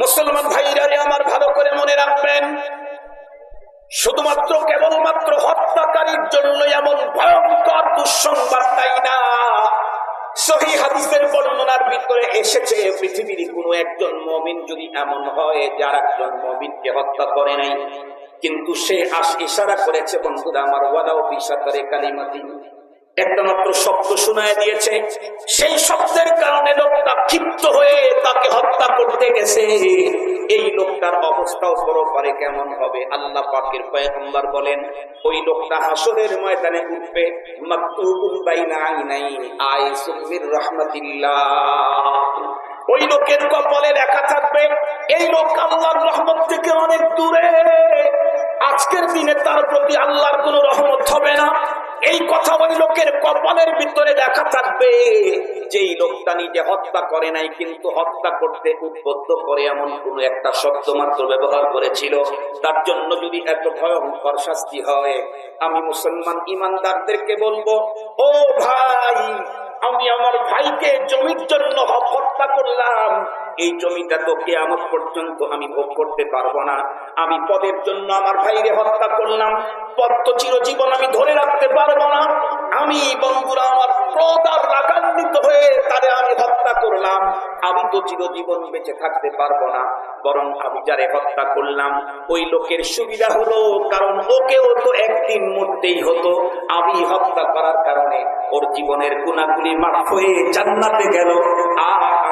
মুসলমান ভাইরারে আমার ভালো করে মনে রাখবেন, শুধুমাত্র কেবলমাত্র হত্যাকারীর জন্য এমন ভয়ঙ্কর দুঃসংবাদ তাই না? সহি হাদিসের বর্ণনার ভিতরে এসেছে, পৃথিবীর কোন একজন মমিন যদি এমন যার একজন মমিনকে হত্যা করে নাই। কিন্তু সে আস ইশারা করেছে, বন্ধুরা, আমার ওয়ালাও বিশাতারে কালিমাতি। একটা মাত্র শব্দ শোনায় দিয়েছে। সেই শব্দের কারণে লোকটা ক্ষিপ্ত হয়ে তাকে হত্যা করতে গেছে। এই লোকটার অবস্থাও পরপারে কেমন হবে? আল্লাহ পাকের পয়গম্বর বলেন, ওই লোকটা হাসরের ময়দানে উঠবে, মাকতুবুন বাইনা আইনাই আইসুমির রাহমাতিল্লাহ। ওই লোকের কপালে লেখা থাকবে, এই লোক আল্লাহর রহমত থেকে অনেক দূরে। আজকের দিনে তার প্রতি আল্লাহর কোন রহমত হবে না। এই কথা ওই লোকের কপালের ভিতরে দেখা থাকবে যেই লোকটা নিজে হত্যা করে নাই, কিন্তু হত্যা করতে উদ্বুদ্ধ করে এমন কোন একটা শব্দ মাত্র ব্যবহার করেছিল। তার জন্য যদি এত ভয়ঙ্কর শাস্তি হয়, আমি মুসলমান ইমানদারদেরকে বলব, ও ভাই, আমি আমার ভাইকে জমির জন্য হত্যা এই জমিটা তো কেয়ামত পর্যন্ত আমি ভোগ করতে পারব না। আমি পদের জন্য আমার ভাইরে হত্যা করলাম। পদ তো চিরজীবন আমি ধরে রাখতে পারব না। আমি বন্ধুরা আমার রাগান্বিত হয়ে তারে আমি হত্যা করলাম। আমি তো চিরজীবন বেঁচে থাকতে পারব না, বরং আমি যারে হত্যা করলাম, ওই লোকের সুবিধা হলো, কারণ ওকেও তো একদিন মরতেই হতো। আমি হত্যা করার কারণে ওর জীবনের গুণাগুলি মাফ হয়ে জান্নাতে গেল। আর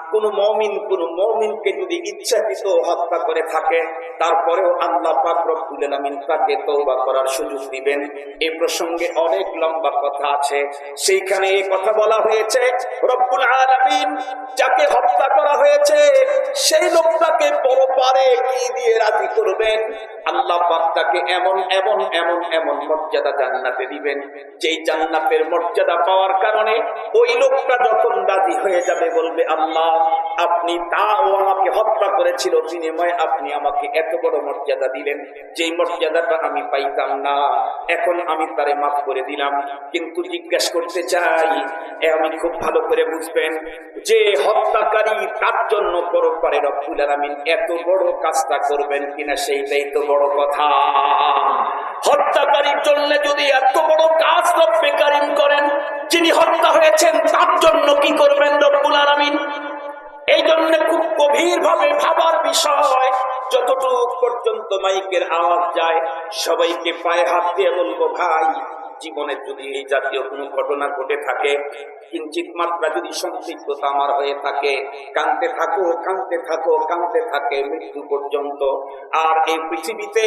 কোন মমিন, কোন মমিনকে যদি ইচ্ছাকৃত হত্যা করে থাকে, তারপরেও আল্লাহ পাক রব্বুল তাকে তওবা করার সুযোগ দিবেন। এই প্রসঙ্গে অনেক লম্বা কথা আছে। সেইখানে এই কথা বলা হয়েছে, রব্বুল আলামিন যাকে হত্যা করা হয়েছে, সেই লোকটাকে পরপারে কি দিয়ে রাজি করবেন? আল্লাহ পাক তাকে এমন এমন এমন এমন মর্যাদা জান্নাতে দিবেন। যেই জান্নাতের মর্যাদা পাওয়ার কারণে ওই লোকটা যখন রাজি হয়ে যাবে, বলবে, আল্লাহ, আপনি তাও আমাকে হত্যা করেছিল, বিনিময়ে আপনি আমাকে এত বড় মর্যাদা দিলেন। যেই মর্যাদাটা আমি পাইতাম না, এখন আমি তারে মাফ করে দিলাম। কিন্তু জিজ্ঞেস করতে চাই, এ আমি খুব ভালো করে বুঝবেন, যে হত্যাকারী তার জন্য পরপারে রব্বুল আলামিন এত বড় কাজটা করবেন কিনা সেইটাই তো বড় কথা। হত্যাকারীর জন্য যদি এত বড় কাজ রব্বে কারিম করেন, যিনি হত্যা হয়েছেন, তার জন্য কি করবেন রব্বুল আলামিন? এই জন্য খুব গভীর ভাবে ভাবার বিষয়, যতটুক পর্যন্ত মাইকের আওয়াজ যায়, সবাইকে পায়ে হাত দিয়ে বলব, ভাই, জীবনে যদি এই জাতীয় কোনো ঘটনা ঘটে থাকে কিঞ্চিত মাত্রা যদি সম্পৃক্ততা আমার হয়ে থাকে কানতে থাকো কানতে থাকো কানতে থাকে মৃত্যু পর্যন্ত। আর এই পৃথিবীতে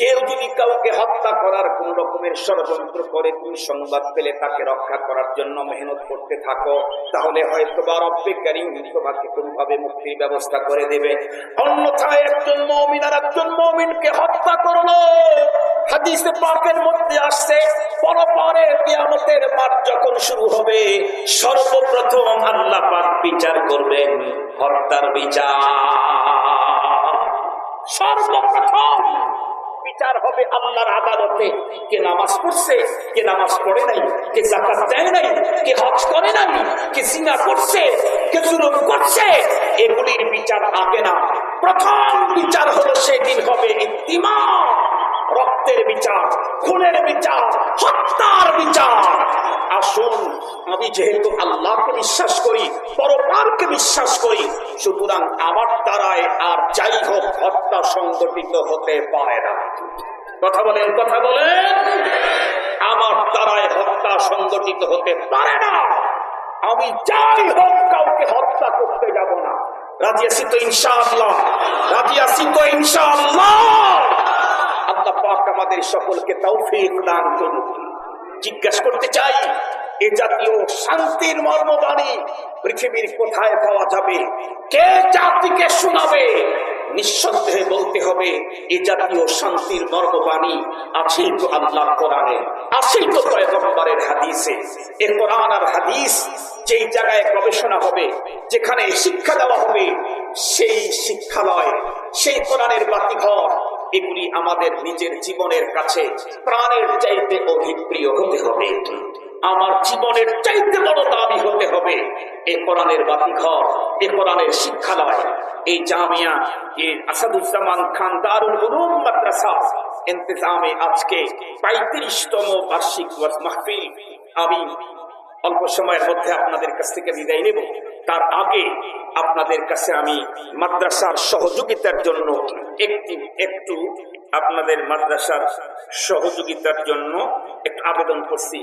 কেউ যদি কাউকে হত্যা করার কোন রকমের ষড়যন্ত্র করে, তুমি সংবাদ পেলে তাকে রক্ষা করার জন্য মেহনত করতে থাকো, তাহলে হয়তো বা রব্বে কারিম তোমাকে কোনোভাবে মুক্তির ব্যবস্থা করে দেবে। অন্যথায় একজন মমিন আর একজন মমিনকে হত্যা করল। হাদিসে পাকের মধ্যে আসছে, পরপরে কিয়ামতের মাঠ যখন শুরু হবে সর্বপ্রথম আল্লাহ পাক বিচার করবেন, হত্যার বিচার। সর্বপ্রথম বিচার হবে আল্লাহর আদালতে। কে নামাজ পড়ছে, কে নামাজ পড়ে নাই, কে জাকাত দেয় নাই, কে হজ করে নাই, কে সিনা করছে, কে জুলুম করছে, এগুলির বিচার আগে না। প্রথম বিচার হলো সেদিন হবে ইতিমা রক্তের বিচার, খুনের বিচার, হত্যার বিচার। আসুন আমি যেহেতু আল্লাহকে বিশ্বাস করি, পরপারকে বিশ্বাস করি, সুতরাং আমার দ্বারায় আর যাই হোক হত্যা সংগঠিত হতে পারে না। কথা বলেন কথা বলেন। আমার দ্বারায় হত্যা সংগঠিত হতে পারে না। আমি যাই হোক কাউকে হত্যা করতে যাব না। আমাদের সকলকে তৌফিক দান করুন। জিজ্ঞাসা করতে চাই, এ জাতীয় শান্তির মর্মবাণী পৃথিবীর কোথায় পাওয়া যাবে? কে জাতিকে শোনাবে? নিঃসন্দেহে বলতে হবে, এ জাতীয় শান্তির মর্মবাণী আছেই তো আল্লাহ কোরআনে, আছেই তো পয়গম্বরের হাদিসে। এ কোরআন আর হাদিস যেই জায়গায় গবেষণা হবে, যেখানে শিক্ষা দেওয়া হবে, সেই শিক্ষালয়, সেই কোরআনের বাতিঘর এগুলি আমাদের নিজের জীবনের কাছে প্রাণের চাইতে অধিক প্রিয় হতে হবে। আমার জীবনের চাইতে বড় দাবি হতে হবে, এ কোরআনের বাতিঘর, এ কোরআনের শিক্ষালয়। এই জামিয়া, এ আসাদুজ্জামান খান দারুল উলুম মাদ্রাসা, ইন্তজামে আজকে পঁয়ত্রিশতম বার্ষিক মাহফিল। আমি অল্প সময়ের মধ্যে আপনাদের কাছ থেকে বিদায় নেব। তার আগে আপনাদের কাছে আমি মাদ্রাসার সহযোগিতার জন্য একটি, একটু আপনাদের মাদ্রাসার সহযোগিতার জন্য একটু আবেদন করছি।